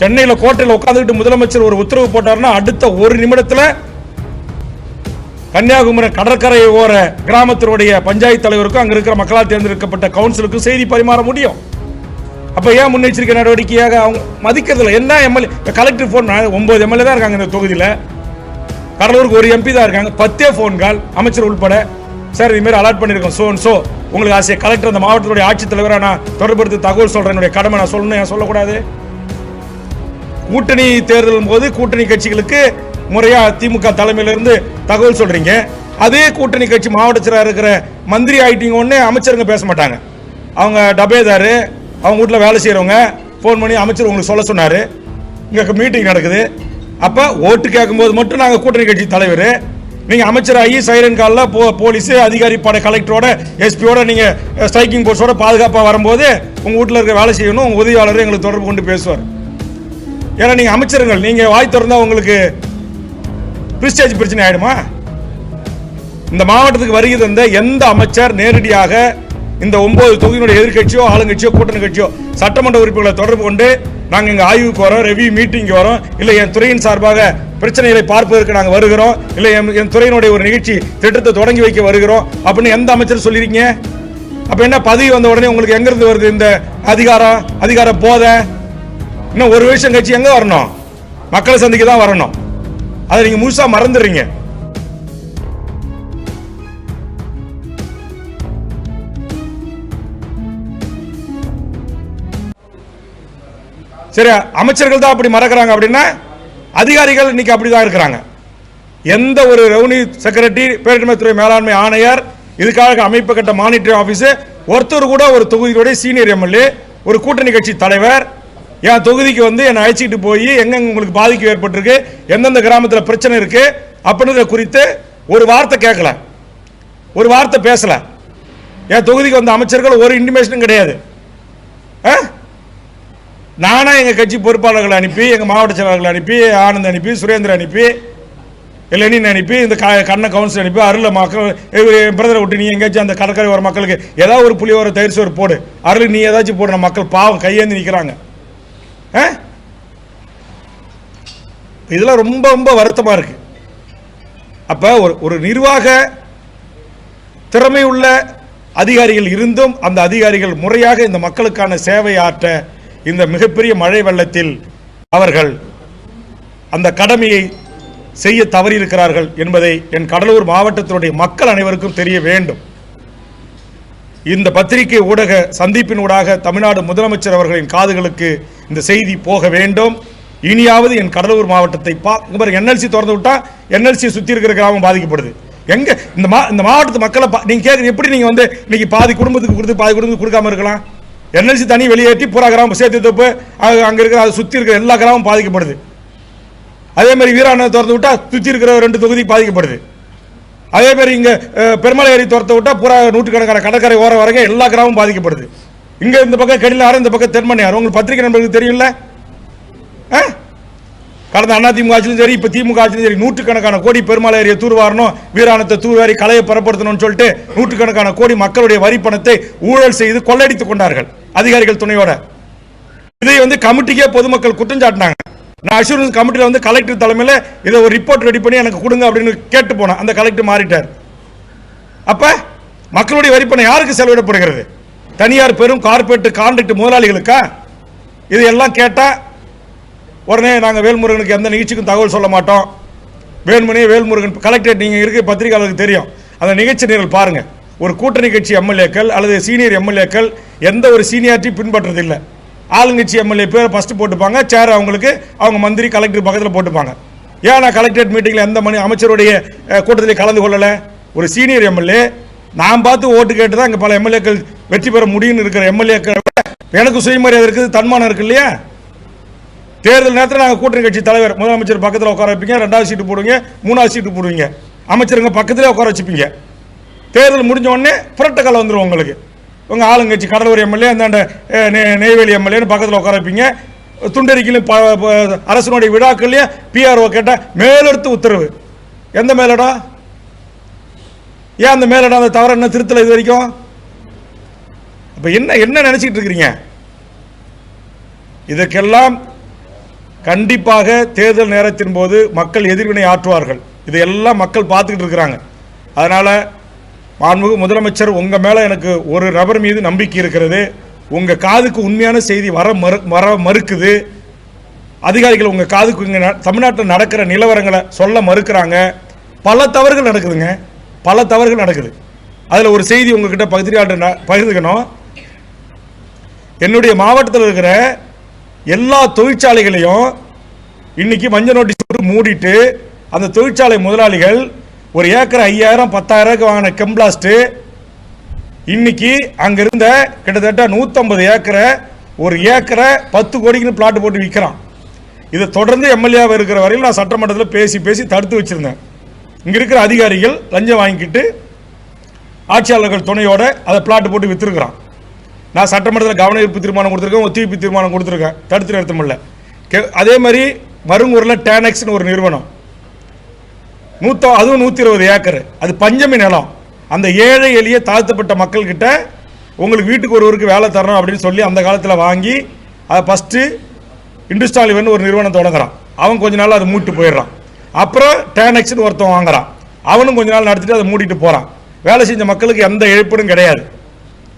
சென்னையில் கோட்டையில் உட்காந்துக்கிட்டு முதலமைச்சர் ஒரு உத்தரவு போட்டாருன்னா அடுத்த ஒரு நிமிடத்தில் கன்னியாகுமரி கடற்கரை ஓர கிராமத்தினுடைய பஞ்சாயத்து தலைவருக்கும் அங்கே இருக்கிற மக்களால் தேர்ந்தெடுக்கப்பட்ட கவுன்சிலுக்கும் செய்தி பரிமாற முடியும். அப்போ ஏன் முன்னெச்சரிக்கை நடவடிக்கையாக அவங்க மதிக்கிறதுல என்ன எம்எல்ஏ இப்போ கலெக்டர் ஃபோன் ஒன்பது எம்எல்ஏ தான் இருக்காங்க இந்த தொகுதியில். கடலூருக்கு ஒரு எம்பி தான் இருக்காங்க. பத்தே ஃபோன் கால் அமைச்சர் உள்பட சார் இது மாதிரி பண்ணியிருக்கோம் ஸோ அண்ட் ஸோ உங்களுக்கு ஆசைய கலெக்டர் அந்த மாவட்டத்துடைய ஆட்சித்தலைவராக நான் தொடர்படுத்தி தகவல் சொல்கிறேன் என்னுடைய கடமை நான் சொல்லணும் ஏன் சொல்லக்கூடாது? கூட்டணி தேர்தலும் போது கூட்டணி கட்சிகளுக்கு முறையா திமுக தலைமையிலிருந்து தகவல் சொல்றீங்க. அதே கூட்டணி கட்சி மாவட்டச்சராக இருக்கிற மந்திரி ஆயிட்டீங்க உடனே அமைச்சருங்க பேச மாட்டாங்க. அவங்க டபேதாரு அவங்க வீட்டில் வேலை செய்கிறவங்க ஃபோன் பண்ணி அமைச்சர் உங்களுக்கு சொல்ல சொன்னார். இங்கே மீட்டிங் நடக்குது. அப்போ ஓட்டு கேட்கும்போது மட்டும் நாங்கள் கூட்டணி கட்சி தலைவர். நீங்கள் அமைச்சராகி சைரன் காலில் போ போலீஸு அதிகாரி படை கலெக்டரோட எஸ்பியோட நீங்கள் ஸ்ட்ரைக்கிங் போர்ஸோட பாதுகாப்பாக வரும்போது உங்கள் வீட்டில் இருக்க வேலை செய்யணும் உங்கள் உதவியாளர் எங்களுக்கு தொடர்பு கொண்டு பேசுவார். ஏன்னா நீங்கள் அமைச்சருங்கள். நீங்கள் வாய் திறந்தா உங்களுக்கு பிரிஸ்டேஜ் பிரச்சனை ஆயிடுமா? இந்த மாவட்டத்துக்கு வருகை தந்த எந்த அமைச்சர் நேரடியாக இந்த ஒன்பது தொகுதியினுடைய எதிர்க்கட்சியோ ஆளுங்கட்சியோ கூட்டணி கட்சியோ சட்டமன்ற உறுப்பினர்களை தொடர்பு கொண்டு நாங்கள் இங்கே ஆய்வுக்கு வரோம் ரெவியூ மீட்டிங்க்கு வரோம். இல்லை என் துறையின் சார்பாக பிரச்சனைகளை பார்ப்பதற்கு நாங்கள் வருகிறோம். இல்லை என் என் துறையினுடைய ஒரு நிகழ்ச்சி திட்டத்தை தொடங்கி வைக்க வருகிறோம். அப்படின்னு எந்த அமைச்சர் சொல்லியிருக்கீங்க அப்போ என்ன பதவி வந்த உடனே உங்களுக்கு எங்கேருந்து வருது இந்த அதிகாரம் அதிகார போதை? இன்னும் ஒரு வருஷம் கட்சி எங்க வரணும்? மக்களை சந்திக்க தான் வரணும். அதை நீங்க முழுசா மறந்துடுறீங்க. சரி அமைச்சர்கள் தான் அப்படி மறக்கிறாங்க அப்படின்னா அதிகாரிகள் இன்னைக்கு அப்படிதான் இருக்கிறாங்க. எந்த ஒரு ரெவன்யூ செக்ரட்டரி பேரிடமைத்துறை மேலாண்மை ஆணையர் இதுக்காக அமைப்பு கட்ட மானிட்டரிங் ஆபீஸ் ஒருத்தர் கூட ஒரு தொகுதியுடைய சீனியர் எம்எல்ஏ ஒரு கூட்டணி கட்சி தலைவர் என் தொகுதிக்கு வந்து என்னை அழைச்சிட்டு போய் எங்கெங்க உங்களுக்கு பாதிப்பு ஏற்பட்டிருக்கு எந்தெந்த கிராமத்தில் பிரச்சனை இருக்கு அப்படின்றத குறித்து ஒரு வார்த்தை கேட்கல. ஒரு வார்த்தை பேசல. என் தொகுதிக்கு வந்த அமைச்சர்கள் ஒரு இன்டிமேஷனும் கிடையாது. ஆ? நானா எங்க கட்சி பொறுப்பாளர்களை அனுப்பி எங்க மாவட்ட செயலாளர்களை அனுப்பி ஆனந்த் அனுப்பி சுரேந்திர அனுப்பி லெனின் அனுப்பி இந்த க- கண்ண கவுன்சில் அனுப்பி அருள மக்கள் பிரதரை விட்டு நீ எங்கேயாச்சும் அந்த கடற்கரை வர மக்களுக்கு ஏதாவது ஒரு புளியோர தயிர் சோறு போடு. அருள் நீ ஏதாச்சும் போடு மக்கள் பாவம் கையேந்தி நிற்கிறாங்க இதெல்லாம் ரொம்ப ரொம்ப வருத்தமா இருக்கு. அப்ப ஒரு ஒரு நிர்வாக திறமை உள்ள அதிகாரிகள் இருந்தும் அந்த அதிகாரிகள் முறையாக இந்த மக்களுக்கான சேவை ஆற்ற இந்த மிகப்பெரிய மழை வெள்ளத்தில் அவர்கள் அந்த கடமையை செய்ய தவறியிருக்கிறார்கள் என்பதை என் கடலூர் மாவட்டத்தினுடைய மக்கள் அனைவருக்கும் தெரிய வேண்டும். இந்த பத்திரிகை ஊடக சந்திப்பின் ஊடாக தமிழ்நாடு முதலமைச்சர் அவர்களின் காதுகளுக்கு இந்த செய்தி போக வேண்டும். இனியாவது என் கடலூர் மாவட்டத்தை பா பாருங்க என்எல்சி திறந்து விட்டா என்எல்சி சுத்தி இருக்கிற கிராமம் பாதிக்கப்படுது. எங்க இந்த மா இந்த மாவட்டத்து மக்களை பா- நீங்க கேட்குறது எப்படி நீங்க வந்து இன்னைக்கு பாதி குடும்பத்துக்கு கொடுத்து பாதி குடும்பத்துக்கு கொடுக்காம இருக்கலாம்? என்எல்சி தனி வெளியேற்றி பூரா கிராமம் சேர்த்து தப்பு அங்க இருக்கிற அதை சுத்தி இருக்கிற எல்லா கிராமமும் பாதிக்கப்படுது. அதே மாதிரி வீராணை திறந்து விட்டா சுத்தி இருக்கிற ரெண்டு தொகுதி பாதிக்கப்படுது. அதே மாதிரி இங்க பெருமலை ஏரி துரத்த விட்டா பூரா நூற்றுக்கணக்கான கடற்கரை ஓரம் வரைக்கும் எல்லா கிராமமும் பாதிக்கப்படுது. இங்க இந்த பக்கம் கெடிலாறு இந்த பக்கம் தென்மணியார் உங்களுக்கு பத்திரிகை நண்பர்களுக்கு தெரியும்ல? கடந்த அண்ணா திமுக ஆட்சியிலும் சரி இப்ப திமுக ஆட்சியிலும் சரி நூற்றுக்கணக்கான கோடி பெருமாள் ஏரியை தூர்வாரணும் வீராணத்தை தூர்வாரி கலையை பரப்படுத்தணும்னு சொல்லிட்டு நூற்றுக்கணக்கான கோடி மக்களுடைய வரி பணத்தை ஊழல் செய்து கொள்ளையடித்துக் கொண்டார்கள் அதிகாரிகள் துணையோட. இதை வந்து கமிட்டிக்கே பொதுமக்கள் குற்றம் சாட்டினாங்க. நான் அஷூரன்ஸ் கமிட்டியில் வந்து கலெக்டர் தலைமையில் இதை ஒரு ரிப்போர்ட் ரெடி பண்ணி எனக்கு கொடுங்க அப்படின்னு கேட்டு போனேன். அந்த கலெக்டர் மாறிட்டார். அப்ப மக்களுடைய வரிப்பணம் யாருக்கு செலவிடப்படுகிறது? தனியார் பெரும் கார்பரேட் கான்ட்ராக்ட் முதலாளிகளுக்கா? இது எல்லாம் கேட்டால் உடனே நாங்கள் வேல்முருகனுக்கு எந்த நிகழ்ச்சிக்கும் தகவல் சொல்ல மாட்டோம். வேல்மணி வேல்முருகன் கலெக்டரேட் நீங்கள் இருக்க பத்திரிகையாளருக்கு தெரியும். அந்த நிகழ்ச்சி நீங்கள் பாருங்கள் ஒரு கூட்டணி கட்சி எம்எல்ஏக்கள் அல்லது சீனியர் எம்எல்ஏக்கள் எந்த ஒரு சீனியாரிட்டி பின்பற்றதில்லை ஆளுங்கட்சி எம்எல்ஏ பேர் ஃபஸ்ட்டு போட்டுப்பாங்க சேர் அவங்களுக்கு அவங்க மந்திரி கலெக்டர் பக்கத்தில் போட்டுப்பாங்க. ஏன் நான் கலெக்டரேட் மீட்டிங்கில் எந்த மணி அமைச்சருடைய கூட்டத்தில் கலந்து கொள்ளலை? ஒரு சீனியர் எம்எல்ஏ நான் பார்த்து ஓட்டு கேட்டு தான் இங்கே பல எம்எல்ஏக்கள் வெற்றி பெற முடியும்னு இருக்கிற எம்எல்ஏக்களை எனக்கு சுயமரியாதை இருக்குது தன்மானம் இருக்கு இல்லையா? தேர்தல் நேரத்தில் நாங்கள் கூட்டணி கட்சி தலைவர் முதலமைச்சர் பக்கத்தில் உட்கார வைப்பீங்க ரெண்டாவது சீட்டு போடுவீங்க மூணாவது சீட்டு போடுவீங்க. அமைச்சருங்க பக்கத்திலே உட்கார வச்சுப்பீங்க. தேர்தல் முடிஞ்ச உடனே புரட்டக்கால வந்துடும் உங்களுக்கு. உங்கள் ஆளுங்கட்சி கடலூர் எம்எல்ஏ அந்த நெய்வேலி எம்எல்ஏன்னு பக்கத்தில் உட்கார வைப்பீங்க. துண்டறிக்கையிலும் அரசனுடைய விழாக்கள்லையும் பிஆர்ஓ கேட்டால் மேலெடுத்து உத்தரவு. எந்த மேலடா? ஏன் அந்த மேலடா? அந்த தவறு என்ன? திருத்தலை இது வரைக்கும்? அப்போ என்ன என்ன நினச்சிக்கிட்டு இருக்கிறீங்க இதற்கெல்லாம் கண்டிப்பாக தேர்தல் நேரத்தின் போது மக்கள் எதிர்வினை ஆற்றுவார்கள். இதையெல்லாம் மக்கள் பார்த்துக்கிட்டு இருக்கிறாங்க. அதனால் மாண்புமிகு முதலமைச்சர் உங்கள் மேலே எனக்கு ஒரு நபர் மீது நம்பிக்கை இருக்கிறது. உங்கள் காதுக்கு உண்மையான செய்தி வர மறு வர மறுக்குது. அதிகாரிகள் உங்கள் காதுக்கு இங்கே தமிழ்நாட்டில் நடக்கிற நிலவரங்களை சொல்ல மறுக்கிறாங்க. பல தவறுகள் நடக்குதுங்க. பல தவறுகள் நடக்குது. அதில் ஒரு செய்தி உங்ககிட்ட பகுதியாளர் பகிர்ந்துக்கணும். என்னுடைய மாவட்டத்தில் இருக்கிற எல்லா தொழிற்சாலைகளையும் இன்னைக்கு மஞ்சள் நோட்டீஸ் போட்டு மூடிட்டு அந்த தொழிற்சாலை முதலாளிகள் ஒரு ஏக்கர் ஐயாயிரம் பத்தாயிரம் வாங்கின கெம்பிளாஸ்ட்டு இன்னைக்கு அங்கே இருந்த கிட்டத்தட்ட நூற்றம்பது ஏக்கரை ஒரு ஏக்கரை பத்து கோடிக்குன்னு பிளாட் போட்டு விற்கிறான் இதை தொடர்ந்து எம்எல்ஏவாக இருக்கிற வரையில் நான் சட்டமன்றத்தில் பேசி பேசி தடுத்து வச்சிருந்தேன். இங்கே இருக்கிற அதிகாரிகள் லஞ்சம் வாங்கிக்கிட்டு ஆட்சியாளர்கள் துணையோட அதை பிளாட் போட்டு விற்றுருக்குறான் நான் சட்டமன்றத்தில் கவன ஈர்ப்பு தீர்மானம் கொடுத்துருக்கேன் ஒத்திவைப்பு தீர்மானம் கொடுத்துருக்கேன். தடுத்து நிறுத்த முடியல. கே- அதே மாதிரி மருங்கூரில் டேனக்ஸ்னு ஒரு நிறுவனம். நூத்த அதுவும் நூற்றி இருபது ஏக்கர். அது பஞ்சமி நிலம். அந்த ஏழை எளிய தாழ்த்தப்பட்ட மக்கள்கிட்ட உங்களுக்கு வீட்டுக்கு ஒருவருக்கு வேலை தரணும் அப்படின்னு சொல்லி அந்த காலத்தில் வாங்கி அதை ஃபஸ்ட்டு இந்துஸ்டாலிவன் ஒரு நிறுவனம் தொடங்குறான். அவன் கொஞ்ச நாள் அதை மூட்டு போயிடுறான். அப்புறம் டேனக்ஸ்னு ஒருத்தன் வாங்குறான். அவனும் கொஞ்ச நாள் நடத்திட்டு அதை மூடிட்டு போகிறான் வேலை செஞ்ச மக்களுக்கு எந்த இழப்பீடும் கிடையாது.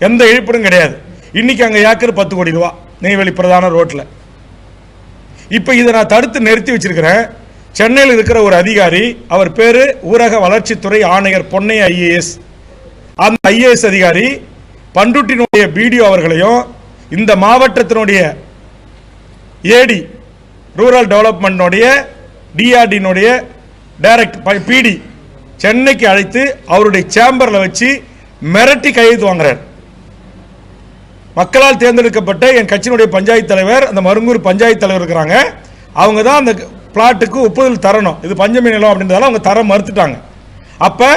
எந்த இழப்பீடும் கிடையாது. இன்னைக்கு அங்கே ஏக்கர் பத்து கோடி ரூபா நெய்வேலி பிரதான ரோட்டில் இப்போ இதை நான் தடுத்து நிறுத்தி வச்சிருக்கிறேன். சென்னையில் இருக்கிற ஒரு அதிகாரி அவர் பேர் ஊரக வளர்ச்சித்துறை ஆணையர் பொன்னை ஐஏஎஸ். அந்த ஐஏஎஸ் அதிகாரி பண்ருட்டினுடைய பிடிஓ அவர்களையும் இந்த மாவட்டத்தினுடைய ஏடி ரூரல் டெவலப்மெண்ட்னுடைய டிஆர்டினுடைய டைரக்ட் பிடி சென்னைக்கு அழைத்து அவருடைய சேம்பரில் வச்சு மிரட்டி கையெழுத்து வாங்குறார். மக்களால் தேர்ந்தெடுக்கப்பட்ட என் கட்சியினுடைய பஞ்சாயத்து தலைவர் அந்த மருங்கூர் பஞ்சாயத்து தலைவர் இருக்கிறாங்க. அவங்க தான் அந்த பிளாட்டுக்கு ஒப்புதல் தரணும். இது பஞ்சமி நிலம் அப்படின்றதால அவங்க தர மறுத்துட்டாங்க. அப்போ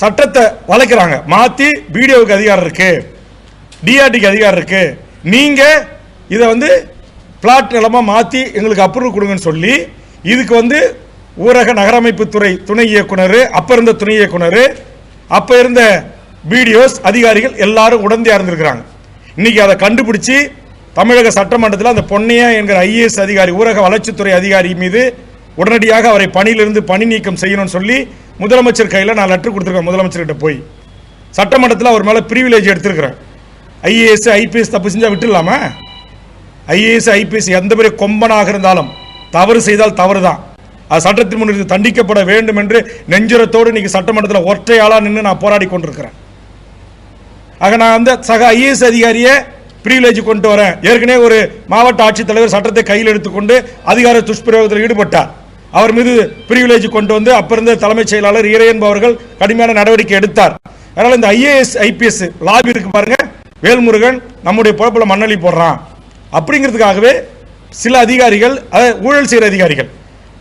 சட்டத்தை வளைக்கிறாங்க. மாற்றி பிடிஓவுக்கு அதிகாரம் இருக்கு. டிஆர்டிக்கு அதிகாரம் இருக்கு. நீங்கள் இதை வந்து பிளாட் நிலமாக மாற்றி எங்களுக்கு அப்ரூவ் கொடுங்கன்னு சொல்லி இதுக்கு வந்து ஊரக நகரமைப்புத்துறை துணை இயக்குனர் அப்போ இருந்த துணை இயக்குனர் அப்போ இருந்த பிடிஓஸ் அதிகாரிகள் எல்லாரும் உடந்தையா இருந்திருக்கிறாங்க இன்னைக்கு அதை கண்டுபிடிச்சு தமிழக சட்டமன்றத்தில் அந்த பொன்னையா என்கிற ஐஏஎஸ் அதிகாரி ஊரக வளர்ச்சித்துறை அதிகாரி மீது உடனடியாக அவரை பணியிலிருந்து பணி நீக்கம் செய்யணும்னு சொல்லி முதலமைச்சர் கையில் நான் லெட்டர் கொடுத்துருக்கேன். முதலமைச்சர்கிட்ட போய். சட்டமன்றத்தில் அவர் மேலே ப்ரிவிலேஜ் எடுத்திருக்கிறேன் ஐஏஎஸ் ஐபிஎஸ் தப்பு செஞ்சால் விட்டுடலாமா? ஐஏஎஸ் ஐபிஎஸ் எந்த பெரிய கொம்பனாக இருந்தாலும் தவறு செய்தால் தவறு தான் அது சட்டத்தின் முன்னிட்டு தண்டிக்கப்பட வேண்டும் என்று நெஞ்சுரத்தோடு இன்னைக்கு சட்டமன்றத்தில் ஒற்றையாளா நின்று நான் போராடி கொண்டிருக்கிறேன். ஆக நான் வந்து சக ஐஏஎஸ் அதிகாரியை பிரிவிலேஜ் கொண்டு வரேன். ஏற்கனவே ஒரு மாவட்ட ஆட்சித்தலைவர் சட்டத்தை கையில் எடுத்துக்கொண்டு அதிகார துஷ்பிரயோகத்தில் ஈடுபட்டார். அவர் மீது ப்ரிவிலேஜ் கொண்டு வந்து அப்பிருந்த தலைமைச் செயலாளர் ஈரையன்பு அவர்கள் கடுமையான நடவடிக்கை எடுத்தார். அதனால் இந்த ஐஏஎஸ் ஐபிஎஸ் லாபி இருக்கு பாருங்க. வேல்முருகன் நம்முடைய பொழப்பில் மண்ணளி போடுறான். அப்படிங்கிறதுக்காகவே சில அதிகாரிகள் அதாவது ஊழல் செய்கிற அதிகாரிகள்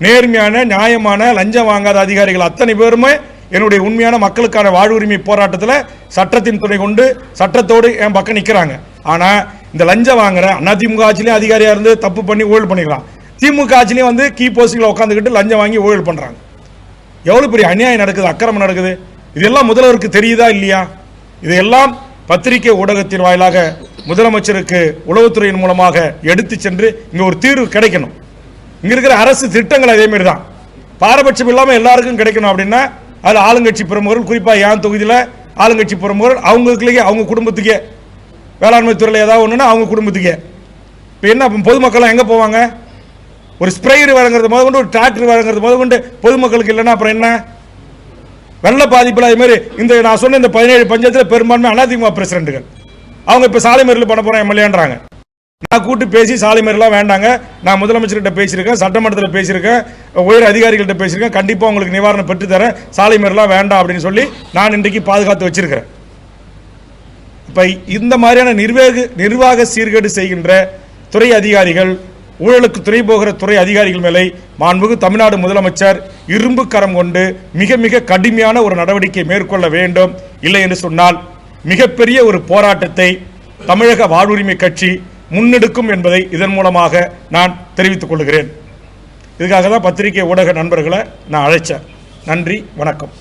நேர்மையான நியாயமான லஞ்சம் வாங்காத அதிகாரிகள் அத்தனை பேருமே என்னுடைய உண்மையான மக்களுக்கான வாழ்வுரிமை போராட்டத்தில் சட்டத்தின் துணை கொண்டு சட்டத்தோடு என் பக்கம் நிற்கிறாங்க ஆனால் இந்த லஞ்சம் வாங்குற அதிமுக ஆட்சிலையும் அதிகாரியாக இருந்து தப்பு பண்ணி ஊழல் பண்ணிக்கலாம். திமுக ஆட்சிலையும் வந்து கீ போஸ்டிங்கில் உட்காந்துக்கிட்டு லஞ்சம் வாங்கி ஊழல் பண்ணுறாங்க எவ்வளோ பெரிய அநியாயம் நடக்குது அக்கிரமம் நடக்குது. இதெல்லாம் முதல்வருக்கு தெரியுதா இல்லையா? இதையெல்லாம் பத்திரிகை ஊடகத்தின் வாயிலாக முதலமைச்சருக்கு உளவுத்துறையின் மூலமாக எடுத்து சென்று இங்கே ஒரு தீர்வு கிடைக்கணும். இங்கே இருக்கிற அரசு திட்டங்கள் அதே மாதிரி தான் பாரபட்சம் இல்லாமல் எல்லாருக்கும் கிடைக்கணும் அப்படின்னா அதில் ஆளுங்கட்சி பிரமுகர்கள் குறிப்பாக என் தொகுதியில் ஆளுங்கட்சி பிரமுகர்கள் அவங்களுக்குள்ளேயே அவங்க குடும்பத்துக்கே வேளாண்மை துறையில் ஏதாவது ஒன்றுனா அவங்க குடும்பத்துக்கே. இப்போ என்ன பொதுமக்கள்லாம் எங்கே போவாங்க? ஒரு ஸ்ப்ரேயர் வழங்குறது முத கொண்டு ஒரு டிராக்டர் வழங்குறது முத கொண்டு பொதுமக்களுக்கு இல்லைன்னா அப்புறம் என்ன? வெள்ள பாதிப்பில் அதே மாதிரி இந்த நான் சொன்ன இந்த பதினேழு பஞ்சாயத்தில் பெரும்பான்மை அதிமுக பிரசிடண்ட்டுகள் அவங்க இப்போ சாலை மறியல் பண்ண போகிறோம் எம்எல்ஏன்றாங்க. நான் கூட்டு பேசி சாலை மறியலாம் வேண்டாங்க. நான் முதலமைச்சர்கிட்ட பேசியிருக்கேன் சட்டமன்றத்தில் பேசியிருக்கேன் உயர் அதிகாரிகள்கிட்ட பேசியிருக்கேன். கண்டிப்பாக உங்களுக்கு நிவாரணம் பெற்று தரேன் சாலை மறியலாம் வேண்டாம் அப்படின்னு சொல்லி நான் இன்றைக்கு பாதுகாத்து வச்சிருக்கிறேன். இப்போ இந்த மாதிரியான நிர்வாக நிர்வாக சீர்கேடு செய்கின்ற துறை அதிகாரிகள் ஊழலுக்கு துணை போகிற துறை அதிகாரிகள் மேலே மாண்புகு தமிழ்நாடு முதலமைச்சர் இரும்பு கரம் கொண்டு மிக மிக கடுமையான ஒரு நடவடிக்கை மேற்கொள்ள வேண்டும். இல்லை என்று சொன்னால் மிகப்பெரிய ஒரு போராட்டத்தை தமிழக வாழ்வுரிமை கட்சி முன்னெடுக்கும் என்பதை இதன் மூலமாக நான் தெரிவித்துக் கொள்கிறேன். இதுக்காக தான் பத்திரிகை ஊடக நண்பர்களை நான் அழைச்சேன். நன்றி வணக்கம்.